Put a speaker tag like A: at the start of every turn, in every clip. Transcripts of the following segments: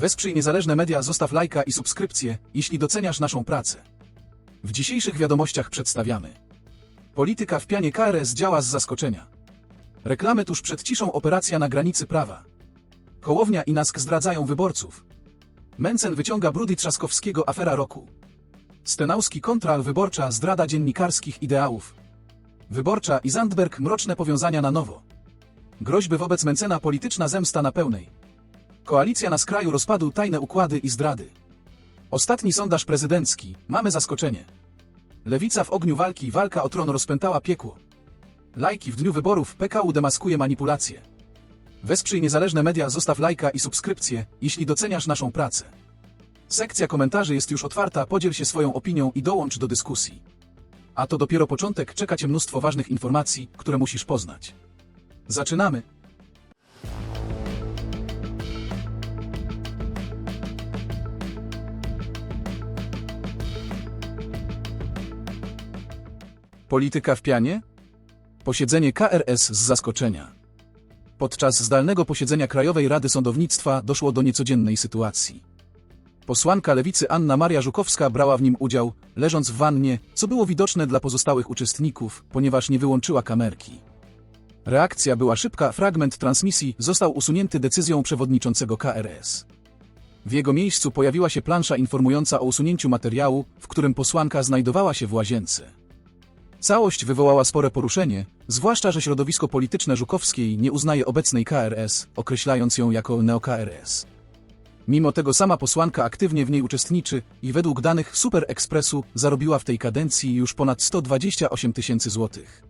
A: Wesprzyj niezależne media, zostaw lajka i subskrypcję, jeśli doceniasz naszą pracę. W dzisiejszych wiadomościach przedstawiamy. Polityka w pianie KRS działa z zaskoczenia. Reklamy tuż przed ciszą operacja na granicy prawa. Kołownia i Nask zdradzają wyborców. Mencen wyciąga brudy Trzaskowskiego afera roku. Stenauski kontra wyborcza zdrada dziennikarskich ideałów. Wyborcza i Zandberg mroczne powiązania na nowo. Groźby wobec Mencena polityczna zemsta na pełnej. Koalicja na skraju rozpadu tajne układy i zdrady. Ostatni sondaż prezydencki. Mamy zaskoczenie. Lewica w ogniu walki, walka o tron rozpętała piekło. Lajki w dniu wyborów PKU demaskuje manipulacje. Wesprzyj niezależne media, zostaw lajka i subskrypcję, jeśli doceniasz naszą pracę. Sekcja komentarzy jest już otwarta, podziel się swoją opinią i dołącz do dyskusji. A to dopiero początek, czeka Cię mnóstwo ważnych informacji, które musisz poznać. Zaczynamy! Polityka w pianie? Posiedzenie KRS z zaskoczenia. Podczas zdalnego posiedzenia Krajowej Rady Sądownictwa doszło do niecodziennej sytuacji. Posłanka lewicy Anna Maria Żukowska brała w nim udział, leżąc w wannie, co było widoczne dla pozostałych uczestników, ponieważ nie wyłączyła kamerki. Reakcja była szybka, fragment transmisji został usunięty decyzją przewodniczącego KRS. W jego miejscu pojawiła się plansza informująca o usunięciu materiału, w którym posłanka znajdowała się w łazience. Całość wywołała spore poruszenie, zwłaszcza, że środowisko polityczne Żukowskiej nie uznaje obecnej KRS, określając ją jako neo-KRS. Mimo tego sama posłanka aktywnie w niej uczestniczy i według danych Super Expressu zarobiła w tej kadencji już ponad 128 tysięcy złotych.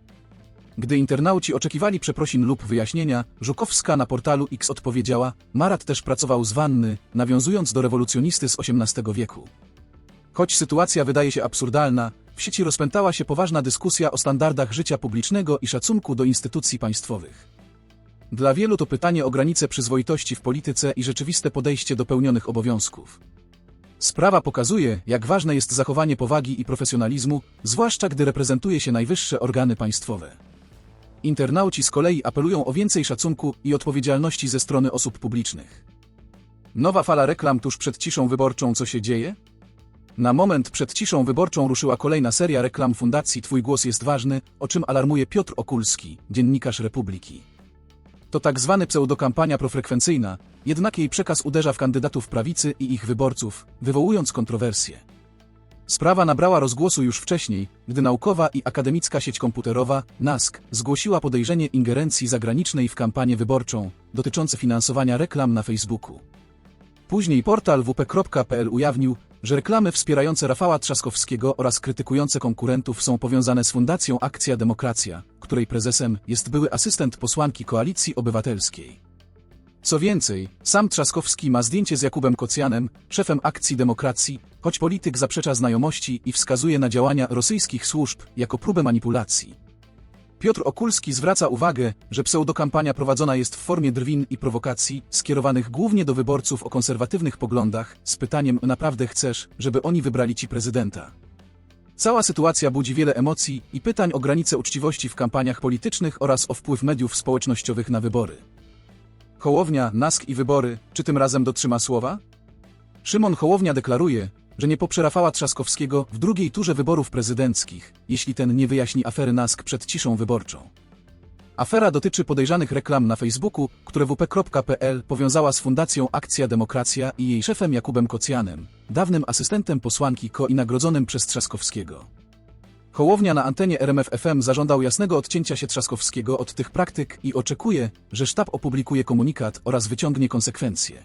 A: Gdy internauci oczekiwali przeprosin lub wyjaśnienia, Żukowska na portalu X odpowiedziała, Marat też pracował z wanny, nawiązując do rewolucjonisty z XVIII wieku. Choć sytuacja wydaje się absurdalna, w sieci rozpętała się poważna dyskusja o standardach życia publicznego i szacunku do instytucji państwowych. Dla wielu to pytanie o granice przyzwoitości w polityce i rzeczywiste podejście do pełnionych obowiązków. Sprawa pokazuje, jak ważne jest zachowanie powagi i profesjonalizmu, zwłaszcza gdy reprezentuje się najwyższe organy państwowe. Internauci z kolei apelują o więcej szacunku i odpowiedzialności ze strony osób publicznych. Nowa fala reklam tuż przed ciszą wyborczą co się dzieje? Na moment przed ciszą wyborczą ruszyła kolejna seria reklam Fundacji Twój głos jest ważny, o czym alarmuje Piotr Okulski, dziennikarz Republiki. To tak zwany pseudokampania profrekwencyjna, jednak jej przekaz uderza w kandydatów prawicy i ich wyborców, wywołując kontrowersje. Sprawa nabrała rozgłosu już wcześniej, gdy naukowa i akademicka sieć komputerowa, NASK, zgłosiła podejrzenie ingerencji zagranicznej w kampanię wyborczą, dotyczące finansowania reklam na Facebooku. Później portal wp.pl ujawnił, że reklamy wspierające Rafała Trzaskowskiego oraz krytykujące konkurentów są powiązane z Fundacją Akcja Demokracja, której prezesem jest były asystent posłanki Koalicji Obywatelskiej. Co więcej, sam Trzaskowski ma zdjęcie z Jakubem Kocjanem, szefem Akcji Demokracji, choć polityk zaprzecza znajomości i wskazuje na działania rosyjskich służb jako próbę manipulacji. Piotr Okulski zwraca uwagę, że pseudokampania prowadzona jest w formie drwin i prowokacji, skierowanych głównie do wyborców o konserwatywnych poglądach, z pytaniem naprawdę chcesz, żeby oni wybrali ci prezydenta. Cała sytuacja budzi wiele emocji i pytań o granice uczciwości w kampaniach politycznych oraz o wpływ mediów społecznościowych na wybory. Hołownia, Nask i wybory, czy tym razem dotrzyma słowa? Szymon Hołownia deklaruje, że nie poprze Rafała Trzaskowskiego w drugiej turze wyborów prezydenckich, jeśli ten nie wyjaśni afery NASK przed ciszą wyborczą. Afera dotyczy podejrzanych reklam na Facebooku, które wp.pl powiązała z Fundacją Akcja Demokracja i jej szefem Jakubem Kocjanem, dawnym asystentem posłanki KO i nagrodzonym przez Trzaskowskiego. Hołownia na antenie RMF FM zażądał jasnego odcięcia się Trzaskowskiego od tych praktyk i oczekuje, że sztab opublikuje komunikat oraz wyciągnie konsekwencje.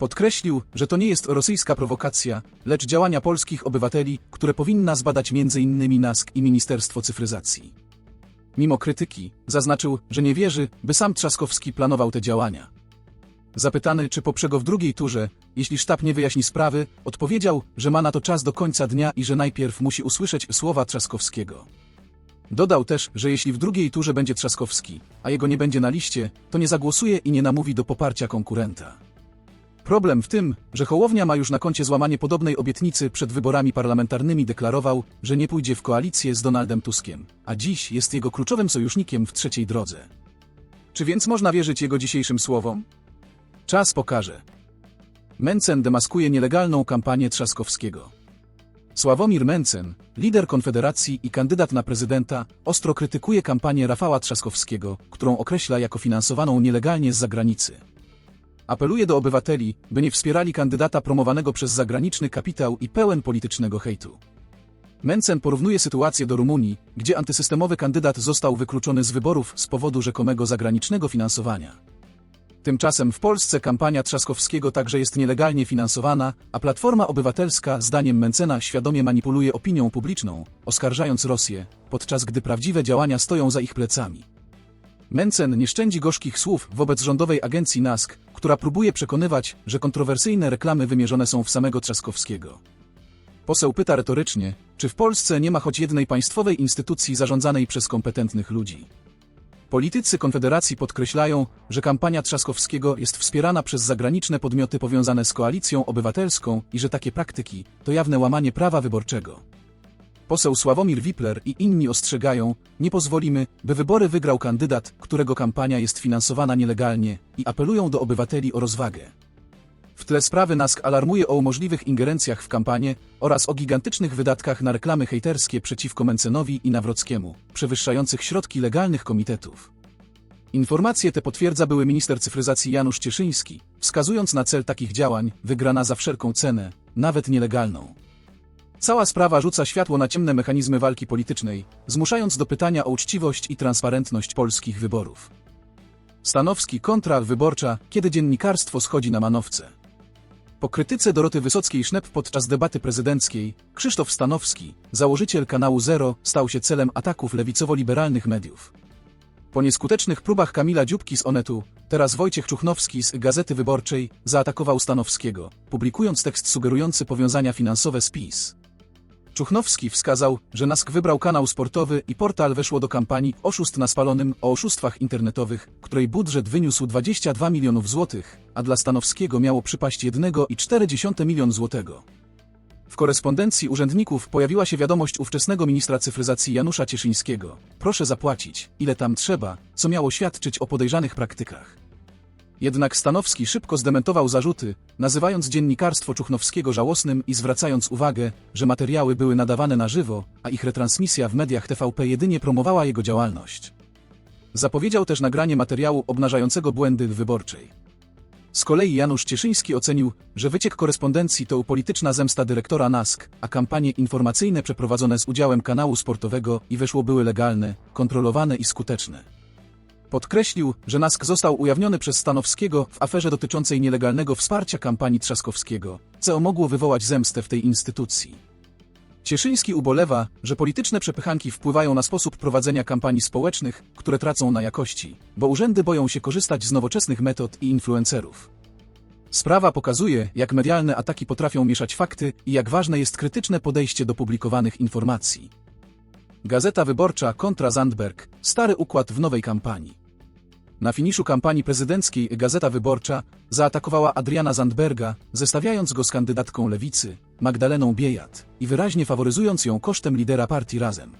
A: Podkreślił, że to nie jest rosyjska prowokacja, lecz działania polskich obywateli, które powinna zbadać m.in. NASK i Ministerstwo Cyfryzacji. Mimo krytyki, zaznaczył, że nie wierzy, by sam Trzaskowski planował te działania. Zapytany, czy poprze go w drugiej turze, jeśli sztab nie wyjaśni sprawy, odpowiedział, że ma na to czas do końca dnia i że najpierw musi usłyszeć słowa Trzaskowskiego. Dodał też, że jeśli w drugiej turze będzie Trzaskowski, a jego nie będzie na liście, to nie zagłosuje i nie namówi do poparcia konkurenta. Problem w tym, że Hołownia ma już na koncie złamanie podobnej obietnicy przed wyborami parlamentarnymi deklarował, że nie pójdzie w koalicję z Donaldem Tuskiem, a dziś jest jego kluczowym sojusznikiem w trzeciej drodze. Czy więc można wierzyć jego dzisiejszym słowom? Czas pokaże. Mencen demaskuje nielegalną kampanię Trzaskowskiego. Sławomir Mencen, lider Konfederacji i kandydat na prezydenta, ostro krytykuje kampanię Rafała Trzaskowskiego, którą określa jako finansowaną nielegalnie z zagranicy. Apeluje do obywateli, by nie wspierali kandydata promowanego przez zagraniczny kapitał i pełen politycznego hejtu. Mencen porównuje sytuację do Rumunii, gdzie antysystemowy kandydat został wykluczony z wyborów z powodu rzekomego zagranicznego finansowania. Tymczasem w Polsce kampania Trzaskowskiego także jest nielegalnie finansowana, a Platforma Obywatelska zdaniem Mencena świadomie manipuluje opinią publiczną, oskarżając Rosję, podczas gdy prawdziwe działania stoją za ich plecami. Mencen nie szczędzi gorzkich słów wobec rządowej agencji NASK, która próbuje przekonywać, że kontrowersyjne reklamy wymierzone są w samego Trzaskowskiego. Poseł pyta retorycznie, czy w Polsce nie ma choć jednej państwowej instytucji zarządzanej przez kompetentnych ludzi. Politycy Konfederacji podkreślają, że kampania Trzaskowskiego jest wspierana przez zagraniczne podmioty powiązane z koalicją obywatelską i że takie praktyki to jawne łamanie prawa wyborczego. Poseł Sławomir Wipler i inni ostrzegają, nie pozwolimy, by wybory wygrał kandydat, którego kampania jest finansowana nielegalnie i apelują do obywateli o rozwagę. W tle sprawy NASK alarmuje o możliwych ingerencjach w kampanię oraz o gigantycznych wydatkach na reklamy hejterskie przeciwko Mencenowi i Nawrockiemu, przewyższających środki legalnych komitetów. Informacje te potwierdza były minister cyfryzacji Janusz Cieszyński, wskazując na cel takich działań, wygrana za wszelką cenę, nawet nielegalną. Cała sprawa rzuca światło na ciemne mechanizmy walki politycznej, zmuszając do pytania o uczciwość i transparentność polskich wyborów. Stanowski kontra wyborcza, kiedy dziennikarstwo schodzi na manowce. Po krytyce Doroty Wysockiej-Sznep podczas debaty prezydenckiej, Krzysztof Stanowski, założyciel kanału Zero, stał się celem ataków lewicowo-liberalnych mediów. Po nieskutecznych próbach Kamila Dziubki z Onetu, teraz Wojciech Czuchnowski z Gazety Wyborczej zaatakował Stanowskiego, publikując tekst sugerujący powiązania finansowe z PiS. Czuchnowski wskazał, że NASK wybrał kanał sportowy i portal weszło do kampanii Oszust na spalonym o oszustwach internetowych, której budżet wyniósł 22 milionów złotych, a dla Stanowskiego miało przypaść 1,4 milion złotego. W korespondencji urzędników pojawiła się wiadomość ówczesnego ministra cyfryzacji Janusza Cieszyńskiego. Proszę zapłacić, ile tam trzeba, co miało świadczyć o podejrzanych praktykach. Jednak Stanowski szybko zdementował zarzuty, nazywając dziennikarstwo Czuchnowskiego żałosnym i zwracając uwagę, że materiały były nadawane na żywo, a ich retransmisja w mediach TVP jedynie promowała jego działalność. Zapowiedział też nagranie materiału obnażającego błędy wyborczej. Z kolei Janusz Cieszyński ocenił, że wyciek korespondencji to polityczna zemsta dyrektora NASK, a kampanie informacyjne przeprowadzone z udziałem kanału sportowego i weszło były legalne, kontrolowane i skuteczne. Podkreślił, że NASK został ujawniony przez Stanowskiego w aferze dotyczącej nielegalnego wsparcia kampanii Trzaskowskiego, co mogło wywołać zemstę w tej instytucji. Cieszyński ubolewa, że polityczne przepychanki wpływają na sposób prowadzenia kampanii społecznych, które tracą na jakości, bo urzędy boją się korzystać z nowoczesnych metod i influencerów. Sprawa pokazuje, jak medialne ataki potrafią mieszać fakty i jak ważne jest krytyczne podejście do publikowanych informacji. Gazeta Wyborcza kontra Zandberg, stary układ w nowej kampanii. Na finiszu kampanii prezydenckiej Gazeta Wyborcza zaatakowała Adriana Zandberga, zestawiając go z kandydatką lewicy, Magdaleną Biejat, i wyraźnie faworyzując ją kosztem lidera partii Razem.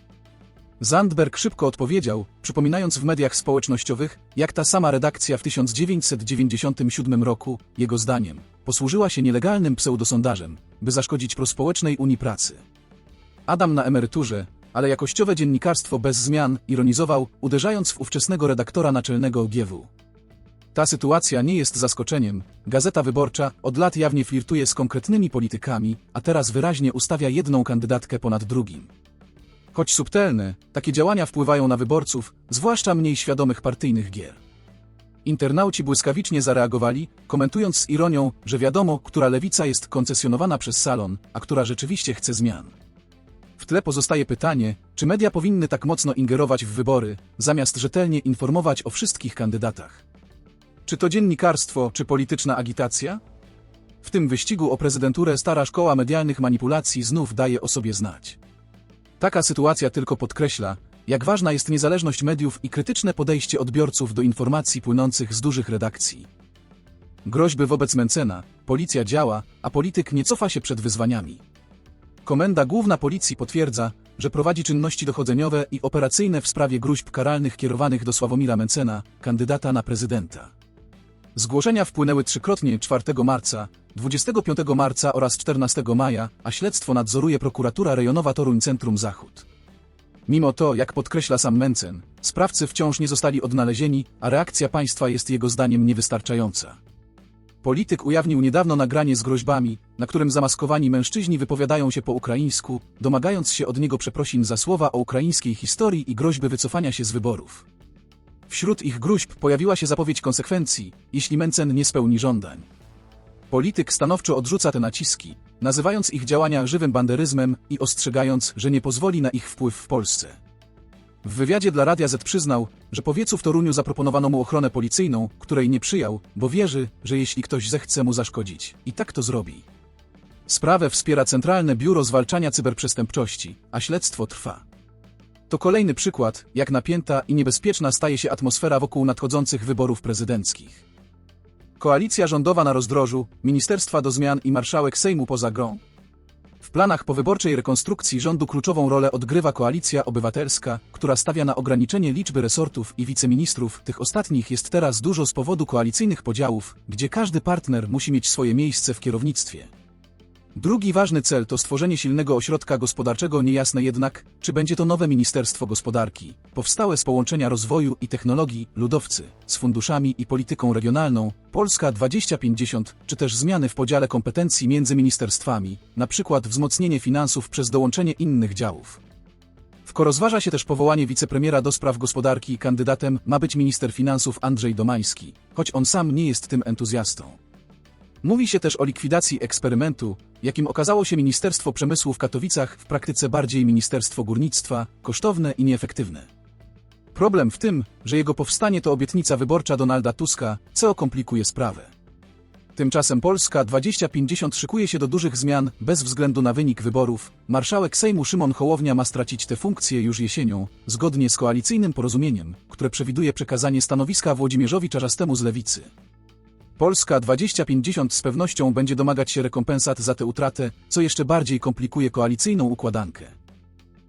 A: Zandberg szybko odpowiedział, przypominając w mediach społecznościowych, jak ta sama redakcja w 1997 roku, jego zdaniem, posłużyła się nielegalnym pseudosondażem, by zaszkodzić prospołecznej Unii Pracy. Adam na emeryturze, ale jakościowe dziennikarstwo bez zmian, ironizował, uderzając w ówczesnego redaktora naczelnego GW. Ta sytuacja nie jest zaskoczeniem. Gazeta Wyborcza od lat jawnie flirtuje z konkretnymi politykami, a teraz wyraźnie ustawia jedną kandydatkę ponad drugim. Choć subtelne, takie działania wpływają na wyborców, zwłaszcza mniej świadomych partyjnych gier. Internauci błyskawicznie zareagowali, komentując z ironią, że wiadomo, która lewica jest koncesjonowana przez salon, a która rzeczywiście chce zmian. W tle pozostaje pytanie, czy media powinny tak mocno ingerować w wybory, zamiast rzetelnie informować o wszystkich kandydatach. Czy to dziennikarstwo, czy polityczna agitacja? W tym wyścigu o prezydenturę stara szkoła medialnych manipulacji znów daje o sobie znać. Taka sytuacja tylko podkreśla, jak ważna jest niezależność mediów i krytyczne podejście odbiorców do informacji płynących z dużych redakcji. Groźby wobec Mencena, policja działa, a polityk nie cofa się przed wyzwaniami. Komenda Główna Policji potwierdza, że prowadzi czynności dochodzeniowe i operacyjne w sprawie gruźb karalnych kierowanych do Sławomira Mencena, kandydata na prezydenta. Zgłoszenia wpłynęły trzykrotnie 4 marca, 25 marca oraz 14 maja, a śledztwo nadzoruje prokuratura rejonowa Toruń Centrum Zachód. Mimo to, jak podkreśla sam Mencen, sprawcy wciąż nie zostali odnalezieni, a reakcja państwa jest jego zdaniem niewystarczająca. Polityk ujawnił niedawno nagranie z groźbami, na którym zamaskowani mężczyźni wypowiadają się po ukraińsku, domagając się od niego przeprosin za słowa o ukraińskiej historii i groźby wycofania się z wyborów. Wśród ich gruźb pojawiła się zapowiedź konsekwencji, jeśli Mencen nie spełni żądań. Polityk stanowczo odrzuca te naciski, nazywając ich działania żywym banderyzmem i ostrzegając, że nie pozwoli na ich wpływ w Polsce. W wywiadzie dla Radia Z przyznał, że po wiecu w Toruniu zaproponowano mu ochronę policyjną, której nie przyjął, bo wierzy, że jeśli ktoś zechce mu zaszkodzić, i tak to zrobi. Sprawę wspiera Centralne Biuro Zwalczania Cyberprzestępczości, a śledztwo trwa. To kolejny przykład, jak napięta i niebezpieczna staje się atmosfera wokół nadchodzących wyborów prezydenckich. Koalicja rządowa na rozdrożu, ministerstwa do zmian i marszałek Sejmu poza grą. W planach powyborczej rekonstrukcji rządu kluczową rolę odgrywa koalicja obywatelska, która stawia na ograniczenie liczby resortów i wiceministrów. Tych ostatnich jest teraz dużo z powodu koalicyjnych podziałów, gdzie każdy partner musi mieć swoje miejsce w kierownictwie. Drugi ważny cel to stworzenie silnego ośrodka gospodarczego, niejasne jednak, czy będzie to nowe Ministerstwo Gospodarki, powstałe z połączenia rozwoju i technologii, ludowcy, z funduszami i polityką regionalną, Polska 2050, czy też zmiany w podziale kompetencji między ministerstwami, przykład wzmocnienie finansów przez dołączenie innych działów. W rozważa się też powołanie wicepremiera do spraw gospodarki kandydatem ma być minister finansów Andrzej Domański, choć on sam nie jest tym entuzjastą. Mówi się też o likwidacji eksperymentu, jakim okazało się Ministerstwo Przemysłu w Katowicach, w praktyce bardziej Ministerstwo Górnictwa, kosztowne i nieefektywne. Problem w tym, że jego powstanie to obietnica wyborcza Donalda Tuska, co komplikuje sprawę. Tymczasem Polska 2050 szykuje się do dużych zmian, bez względu na wynik wyborów. Marszałek Sejmu Szymon Hołownia ma stracić tę funkcję już jesienią, zgodnie z koalicyjnym porozumieniem, które przewiduje przekazanie stanowiska Włodzimierzowi Czarzastemu z Lewicy. Polska 2050 z pewnością będzie domagać się rekompensat za tę utratę, co jeszcze bardziej komplikuje koalicyjną układankę.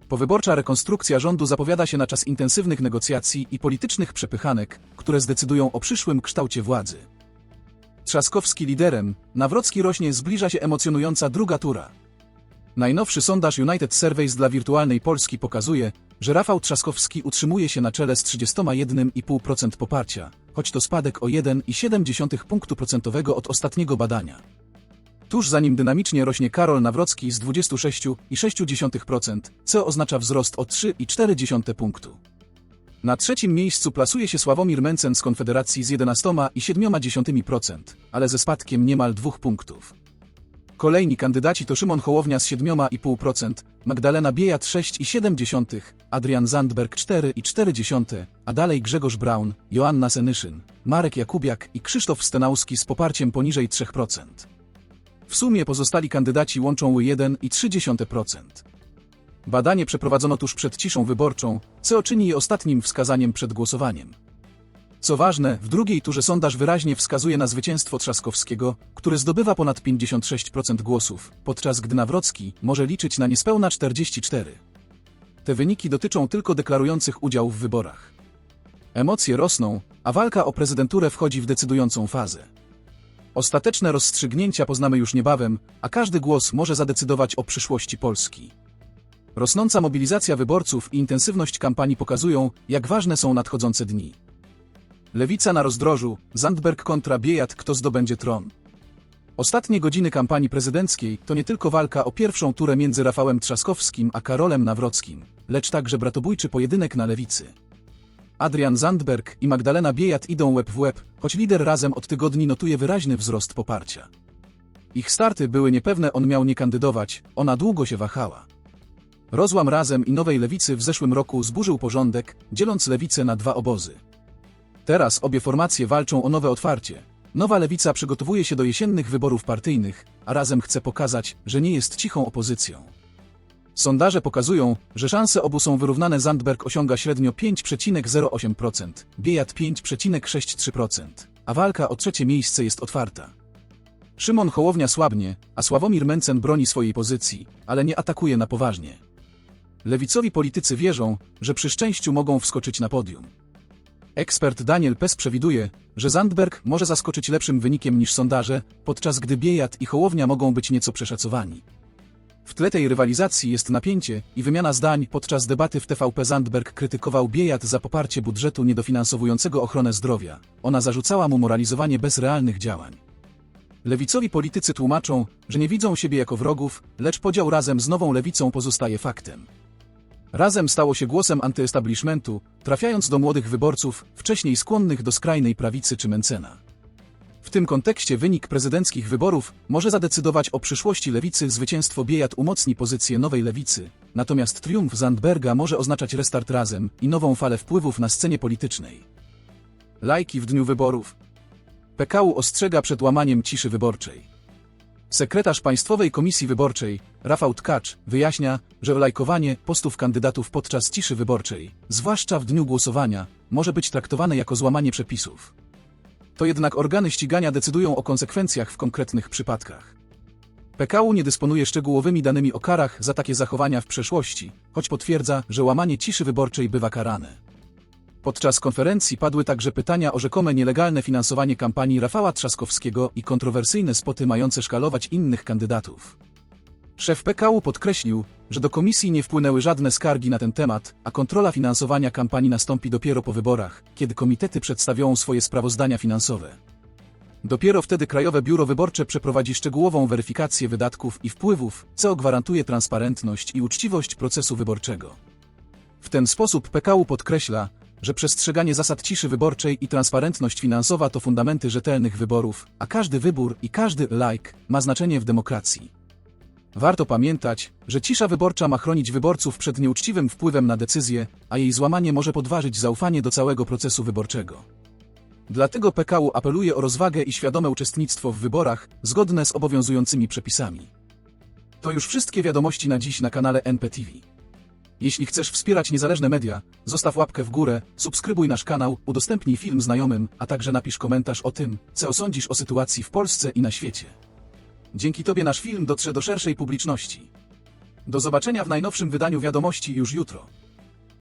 A: Powyborcza rekonstrukcja rządu zapowiada się na czas intensywnych negocjacji i politycznych przepychanek, które zdecydują o przyszłym kształcie władzy. Trzaskowski liderem, Nawrocki rośnie zbliża się emocjonująca druga tura. Najnowszy sondaż United Surveys dla wirtualnej Polski pokazuje, że Rafał Trzaskowski utrzymuje się na czele z 31,5% poparcia, choć to spadek o 1,7 punktu procentowego od ostatniego badania. Tuż za nim dynamicznie rośnie Karol Nawrocki z 26,6%, co oznacza wzrost o 3,4 punktu. Na trzecim miejscu plasuje się Sławomir Mencen z Konfederacji z 11,7%, ale ze spadkiem niemal dwóch punktów. Kolejni kandydaci to Szymon Hołownia z 7,5%, Magdalena Biejat 6,7%, Adrian Zandberg 4,4%, a dalej Grzegorz Braun, Joanna Senyszyn, Marek Jakubiak i Krzysztof Stenauski z poparciem poniżej 3%. W sumie pozostali kandydaci łączą 1,3%. Badanie przeprowadzono tuż przed ciszą wyborczą, co czyni je ostatnim wskazaniem przed głosowaniem. Co ważne, w drugiej turze sondaż wyraźnie wskazuje na zwycięstwo Trzaskowskiego, który zdobywa ponad 56% głosów, podczas gdy Nawrocki może liczyć na niespełna 44%. Te wyniki dotyczą tylko deklarujących udział w wyborach. Emocje rosną, a walka o prezydenturę wchodzi w decydującą fazę. Ostateczne rozstrzygnięcia poznamy już niebawem, a każdy głos może zadecydować o przyszłości Polski. Rosnąca mobilizacja wyborców i intensywność kampanii pokazują, jak ważne są nadchodzące dni. Lewica na rozdrożu, Zandberg kontra Biejat, kto zdobędzie tron. Ostatnie godziny kampanii prezydenckiej to nie tylko walka o pierwszą turę między Rafałem Trzaskowskim a Karolem Nawrockim, lecz także bratobójczy pojedynek na lewicy. Adrian Zandberg i Magdalena Biejat idą łeb w łeb, choć lider razem od tygodni notuje wyraźny wzrost poparcia. Ich starty były niepewne, on miał nie kandydować, ona długo się wahała. Rozłam razem i nowej lewicy w zeszłym roku zburzył porządek, dzieląc lewicę na dwa obozy. Teraz obie formacje walczą o nowe otwarcie. Nowa lewica przygotowuje się do jesiennych wyborów partyjnych, a razem chce pokazać, że nie jest cichą opozycją. Sondaże pokazują, że szanse obu są wyrównane. Zandberg osiąga średnio 5,08%, Biejat 5,63%, a walka o trzecie miejsce jest otwarta. Szymon Hołownia słabnie, a Sławomir Mencen broni swojej pozycji, ale nie atakuje na poważnie. Lewicowi politycy wierzą, że przy szczęściu mogą wskoczyć na podium. Ekspert Daniel Pes przewiduje, że Zandberg może zaskoczyć lepszym wynikiem niż sondaże, podczas gdy Biejat i Hołownia mogą być nieco przeszacowani. W tle tej rywalizacji jest napięcie i wymiana zdań. Podczas debaty w TVP Zandberg krytykował Biejat za poparcie budżetu niedofinansowującego ochronę zdrowia. Ona zarzucała mu moralizowanie bez realnych działań. Lewicowi politycy tłumaczą, że nie widzą siebie jako wrogów, lecz podział razem z nową lewicą pozostaje faktem. Razem stało się głosem antyestablishmentu, trafiając do młodych wyborców, wcześniej skłonnych do skrajnej prawicy czy Mencena. W tym kontekście wynik prezydenckich wyborów może zadecydować o przyszłości lewicy. Zwycięstwo Biejat umocni pozycję nowej lewicy, natomiast triumf Zandberga może oznaczać restart razem i nową falę wpływów na scenie politycznej. Lajki w dniu wyborów. PKU ostrzega przed łamaniem ciszy wyborczej. Sekretarz Państwowej Komisji Wyborczej, Rafał Tkacz, wyjaśnia, że lajkowanie postów kandydatów podczas ciszy wyborczej, zwłaszcza w dniu głosowania, może być traktowane jako złamanie przepisów. To jednak organy ścigania decydują o konsekwencjach w konkretnych przypadkach. PKU nie dysponuje szczegółowymi danymi o karach za takie zachowania w przeszłości, choć potwierdza, że łamanie ciszy wyborczej bywa karane. Podczas konferencji padły także pytania o rzekome nielegalne finansowanie kampanii Rafała Trzaskowskiego i kontrowersyjne spoty mające szkalować innych kandydatów. Szef PKU podkreślił, że do komisji nie wpłynęły żadne skargi na ten temat, a kontrola finansowania kampanii nastąpi dopiero po wyborach, kiedy komitety przedstawią swoje sprawozdania finansowe. Dopiero wtedy Krajowe Biuro Wyborcze przeprowadzi szczegółową weryfikację wydatków i wpływów, co gwarantuje transparentność i uczciwość procesu wyborczego. W ten sposób PKU podkreśla, że przestrzeganie zasad ciszy wyborczej i transparentność finansowa to fundamenty rzetelnych wyborów, a każdy wybór i każdy like ma znaczenie w demokracji. Warto pamiętać, że cisza wyborcza ma chronić wyborców przed nieuczciwym wpływem na decyzje, a jej złamanie może podważyć zaufanie do całego procesu wyborczego. Dlatego PKU apeluje o rozwagę i świadome uczestnictwo w wyborach, zgodne z obowiązującymi przepisami. To już wszystkie wiadomości na dziś na kanale NPTV. Jeśli chcesz wspierać niezależne media, zostaw łapkę w górę, subskrybuj nasz kanał, udostępnij film znajomym, a także napisz komentarz o tym, co sądzisz o sytuacji w Polsce i na świecie. Dzięki Tobie nasz film dotrze do szerszej publiczności. Do zobaczenia w najnowszym wydaniu wiadomości już jutro.